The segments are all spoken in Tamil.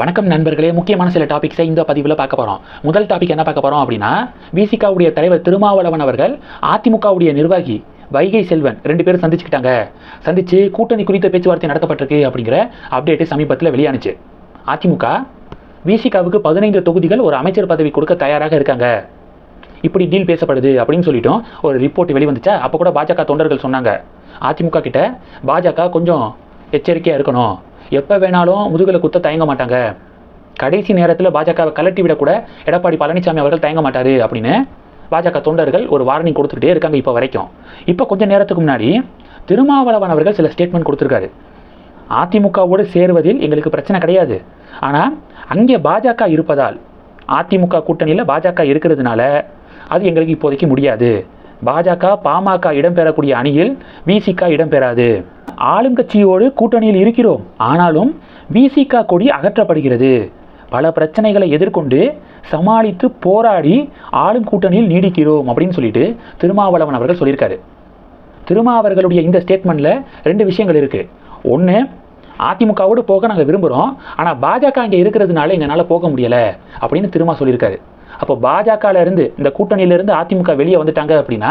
வணக்கம் நண்பர்களே முக்கியமான சில டாபிக்ஸை இந்த பதிவில் பார்க்க போகிறோம் முதல் டாபிக் என்ன பார்க்க போகிறோம் அப்படின்னா விசிகாவுடைய தலைவர் திருமாவளவன் அவர்கள் அதிமுகவுடைய நிர்வாகி வைகை செல்வன் ரெண்டு பேரும் சந்திச்சுக்கிட்டாங்க. சந்திச்சு கூட்டணி குறித்த பேச்சுவார்த்தை நடத்தப்பட்டிருக்கு அப்படிங்கிற அப்டேட்டு சமீபத்தில் வெளியானுச்சு. அதிமுக விசிகாவுக்கு பதினைந்து தொகுதிகள் ஒரு அமைச்சர் பதவி கொடுக்க தயாராக இருக்காங்க. இப்படி டீல் பேசப்படுது அப்படின்னு சொல்லிட்டோம். ஒரு ரிப்போர்ட் வெளிவந்துச்சா? அப்போ கூட பாஜக தொண்டர்கள் சொன்னாங்க. அதிமுக கிட்ட பாஜக கொஞ்சம் எச்சரிக்கையாக இருக்கணும். எப்போ வேணாலும் முதுகில் குத்த தயங்க மாட்டாங்க. கடைசி நேரத்தில் பாஜகவை கலட்டி விடக்கூட எடப்பாடி பழனிசாமி அவர்கள் தயங்க மாட்டார் அப்படின்னு பாஜக தொண்டர்கள் ஒரு வார்னிங் கொடுத்துக்கிட்டே இருக்காங்க இப்போ வரைக்கும். இப்போ கொஞ்ச நேரத்துக்கு முன்னாடி திருமாவளவன் அவர்கள் சில ஸ்டேட்மெண்ட் கொடுத்துருக்காரு. அதிமுகவோடு சேருவதில் எங்களுக்கு பிரச்சனை கிடையாது. ஆனால் அங்கே பாஜக இருப்பதால் அதிமுக கூட்டணியில் பாஜக இருக்கிறதுனால அது எங்களுக்கு இப்போதைக்கு முடியாது. பாஜக பாமக இடம்பெறக்கூடிய அணியில் விசிக இடம்பெறாது. ஆளுங்கட்சியோடு கூட்டணியில் இருக்கிறோம். ஆனாலும் விசிக கொடி அகற்றப்படுகிறது. பல பிரச்சனைகளை எதிர்கொண்டு சமாளித்து போராடி ஆளும் கூட்டணியில் நீடிக்கிறோம் அப்படின்னு சொல்லிட்டு திருமாவளவன் அவர்கள் சொல்லியிருக்காரு. திருமா அவர்களுடைய இந்த ஸ்டேட்மெண்ட்டில் ரெண்டு விஷயங்கள் இருக்குது ஒன்று அதிமுகவோடு போக நாங்கள் விரும்புகிறோம் ஆனால் பாஜக இங்கே இருக்கிறதுனால எங்களால் போக முடியலை அப்படின்னு திருமா சொல்லியிருக்காரு. அப்போ பாஜகல இந்த கூட்டணியிலேருந்து அதிமுக வெளியே வந்துட்டாங்க அப்படின்னா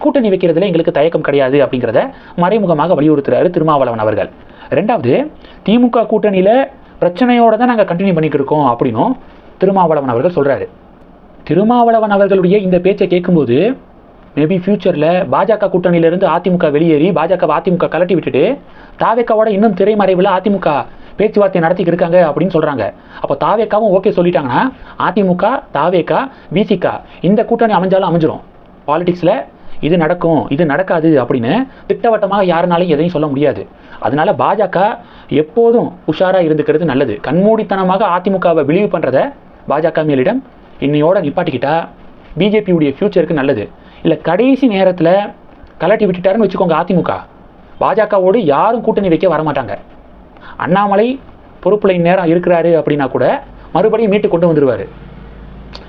கூட்டணி வைக்கிறதுல எங்களுக்கு தயக்கம் கிடையாது அப்படிங்கிறத மறைமுகமாக வலியுறுத்துறாரு திருமாவளவன் அவர்கள். ரெண்டாவது திமுக கூட்டணியில் பிரச்சனையோடு தான் நாங்கள் கண்டினியூ பண்ணிட்டு இருக்கோம் அப்படின்னும் திருமாவளவன் அவர்கள் சொல்கிறாரு திருமாவளவன் அவர்களுடைய இந்த பேச்சை கேட்கும்போது மேபி ஃப்யூச்சரில் பாஜக கூட்டணியிலிருந்து அதிமுக வெளியேறி பாஜக அதிமுக கலட்டி விட்டுட்டு தாவேக்காவோட இன்னும் திரைமறைவில் அதிமுக பேச்சுவார்த்தை நடத்திக்கு இருக்காங்க அப்படின்னு சொல்கிறாங்க அப்போ தாவேக்காவும் ஓகே சொல்லிட்டாங்கன்னா அதிமுக தாவேக்கா விசிகா இந்த கூட்டணி அமைஞ்சாலும் அமைஞ்சிரும். பாலிடிக்ஸில் இது நடக்கும் இது நடக்காது அப்படின்னு திட்டவட்டமாக யாருனாலையும் எதையும் சொல்ல முடியாது. அதனால பாஜக எப்போதும் உஷாராக இருந்துக்கிறது நல்லது. கண்மூடித்தனமாக அதிமுகவை விழிவு பண்ணுறத பாஜக மேலிடம் இன்னையோட நிப்பாட்டிக்கிட்டா பிஜேபியுடைய ஃப்யூச்சருக்கு நல்லது. இல்லை கடைசி நேரத்தில் கலட்டி விட்டுட்டாருன்னு வச்சுக்கோங்க அதிமுக. பாஜகவோடு யாரும் கூட்டணி வைக்க வரமாட்டாங்க. அண்ணாமலை பொறுப்பில் நேரம் இருக்கிறாரு அப்படின்னா கூட மறுபடியும் மீட்டு கொண்டு வந்துடுவார்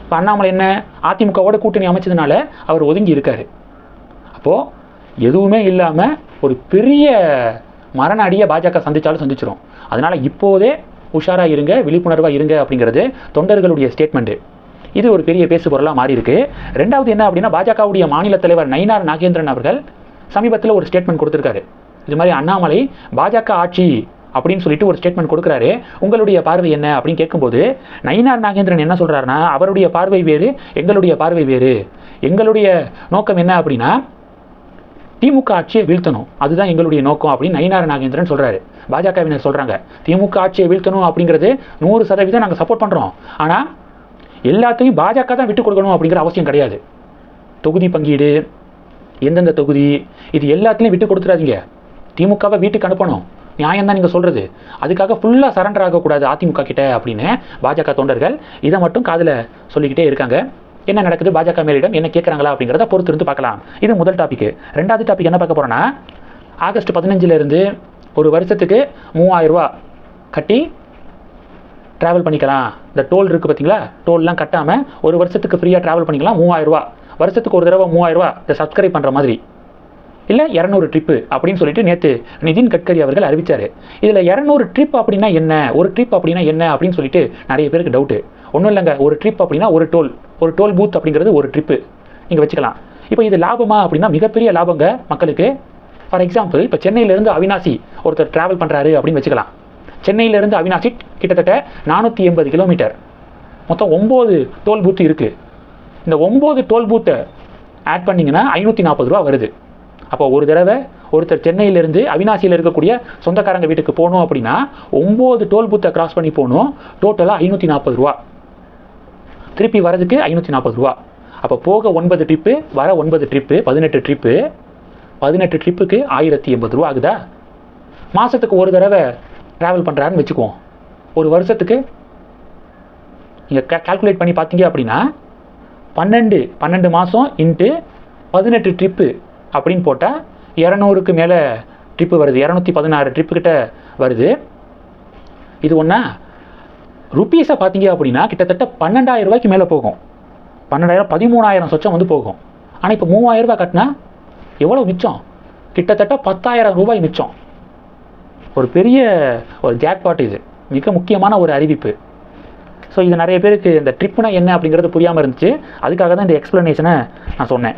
இப்போ அண்ணாமலை என்ன? அதிமுகவோட கூட்டணி அமைச்சதுனால அவர் ஒதுங்கி இருக்கார். அப்போது எதுவுமே இல்லாமல் ஒரு பெரிய மரண அடியை பாஜக சந்தித்தாலும் சந்திச்சிடும் அதனால் இப்போதே உஷாராக இருங்க விழிப்புணர்வாக இருங்க அப்படிங்கிறது தொண்டர்களுடைய ஸ்டேட்மெண்ட்டு இது ஒரு பெரிய பேசு பொருளாக மாறி இருக்கு ரெண்டாவது என்ன அப்படின்னா பாஜகவுடைய மாநில தலைவர் நயினார் நாகேந்திரன் அவர்கள் சமீபத்தில் ஒரு ஸ்டேட்மெண்ட் கொடுத்துருக்காரு. இது மாதிரி அண்ணாமலை பாஜக ஆட்சி அப்படின்னு சொல்லிட்டு ஒரு ஸ்டேட்மெண்ட் கொடுக்குறாரு. உங்களுடைய பார்வை என்ன அப்படின்னு கேட்கும்போது நயினார் நாகேந்திரன் என்ன சொல்கிறாருன்னா அவருடைய பார்வை வேறு எங்களுடைய பார்வை வேறு. எங்களுடைய நோக்கம் என்ன அப்படின்னா திமுக ஆட்சியை வீழ்த்தணும். அதுதான் எங்களுடைய நோக்கம் அப்படின்னு நயினார் நாகேந்திரன் சொல்கிறாரு பாஜகவினர் சொல்கிறாங்க திமுக ஆட்சியை வீழ்த்தணும் அப்படிங்கிறது நூறு சதவீதம் நாங்கள் சப்போர்ட் பண்ணுறோம் ஆனால் எல்லாத்தையும் பாஜக தான் விட்டு கொடுக்கணும் அப்படிங்கிற அவசியம் கிடையாது. தொகுதி பங்கீடு எந்தெந்த தொகுதி இது எல்லாத்துலேயும் விட்டு கொடுத்துறாதீங்க. திமுகவை வீட்டுக்கு அனுப்பணும். நியாயம் தான் நீங்கள் சொல்கிறது அதுக்காக ஃபுல்லாக சரண்டர் ஆகக்கூடாது அதிமுக கிட்ட அப்படின்னு பாஜக தொண்டர்கள் இதை மட்டும் காதில் சொல்லிக்கிட்டே இருக்காங்க. என்ன நடக்குது? பாஜக மேலிடம் என்ன கேட்குறாங்களா அப்படிங்கிறத பொறுத்து இருந்து பார்க்கலாம். இது முதல் டாபிக் ரெண்டாவது டாபிக் என்ன பார்க்க போகிறோன்னா ஆகஸ்ட் பதினஞ்சிலேருந்து ஒரு வருஷத்துக்கு மூவாயிரரூவா கட்டி ட்ராவல் பண்ணிக்கலாம். இந்த டோல் இருக்குது பார்த்தீங்களா டோல்லாம் கட்டாமல் ஒரு வருஷத்துக்கு ஃப்ரீயாக ட்ராவல் பண்ணிக்கலாம். மூவாயிரம் ரூபா. வருஷத்துக்கு ஒரு தடவை மூவாயிரரூவா இதை சப்ஸ்கிரைப் பண்ணுற மாதிரி. இல்லை இரநூறு ட்ரிப்பு அப்படின்னு சொல்லிட்டு நேற்று நிதின் கட்கரி அவர்கள் அறிவிச்சார். இதில் இரநூறு ட்ரிப் அப்படின்னா என்ன? ஒரு ட்ரிப் அப்படின்னா என்ன? அப்படின்னு சொல்லிட்டு நிறைய பேருக்கு டவுட்டு ஒன்றும் இல்லைங்க. ஒரு ட்ரிப் அப்படின்னா ஒரு டோல் ஒரு டோல் பூத் அப்படிங்கிறது ஒரு ட்ரிப்பு நீங்கள் வச்சுக்கலாம். இப்போ இது லாபமா அப்படின்னா மிகப்பெரிய லாபங்க மக்களுக்கு. ஃபார் எக்ஸாம்பிள் இப்போ சென்னையிலேருந்து அவினாசி ஒருத்தர் ட்ராவல் பண்ணுறாரு அப்படின்னு வச்சுக்கலாம். சென்னையிலேருந்து அவினாசி கிட்டத்தட்ட நானூற்றி எண்பது கிலோமீட்டர் மொத்தம் ஒம்பது டோல் பூத்து இருக்குது இந்த ஒம்பது டோல் பூத்தை ஆட் பண்ணிங்கன்னா ஐநூற்றி நாற்பது ரூபா வருது. அப்போ ஒரு தடவை ஒருத்தர் சென்னையிலேருந்து அவினாசியில் இருக்கக்கூடிய சொந்தக்காரங்க வீட்டுக்கு போகணும் அப்படின்னா ஒம்பது டோல் பூத்தை கிராஸ் பண்ணி போகணும் டோட்டலாக ஐநூற்றி நாற்பது ரூபா. திருப்பி வரதுக்கு ஐநூற்றி நாற்பது ரூபா. அப்போ போக ஒன்பது ட்ரிப்பு வர ஒன்பது ட்ரிப்பு பதினெட்டு ட்ரிப்பு பதினெட்டு ட்ரிப்புக்கு ஆயிரத்தி எண்பது ரூபா ஆகுதா? மாதத்துக்கு ஒரு தடவை ட்ராவல் பண்ணுறாருன்னு வச்சுக்குவோம். ஒரு வருஷத்துக்கு நீங்கள் கே கால்குலேட் பண்ணி பார்த்தீங்க அப்படின்னா பன்னெண்டு பன்னெண்டு மாதம் இன்ட்டு பதினெட்டு ட்ரிப்பு அப்படின்னு போட்டால் இரநூறுக்கு மேலே ட்ரிப்பு வருது. இரநூத்தி பதினாறு ட்ரிப்பு கிட்ட வருது. இது ஒன்றா ருப்பீஸை பார்த்தீங்க அப்படின்னா கிட்டத்தட்ட பன்னெண்டாயிரம் ரூபாய்க்கு மேலே போகும். பன்னெண்டாயிரம் பதிமூணாயிரம் சொச்சம் வந்து போகும். ஆனால் இப்போ மூவாயிரம் ரூபாய் கட்டினா எவ்வளோ மிச்சம்? கிட்டத்தட்ட பத்தாயிரம் ரூபாய் மிச்சம். ஒரு பெரிய ஒரு ஜாக்பாட் இது. மிக முக்கியமான ஒரு அறிவிப்பு. ஸோ இது நிறைய பேருக்கு இந்த ட்ரிப்புனா என்ன அப்படிங்கிறது புரியாமல் இருந்துச்சு. அதுக்காக தான் இந்த எக்ஸ்ப்ளனேஷனை நான் சொன்னேன்.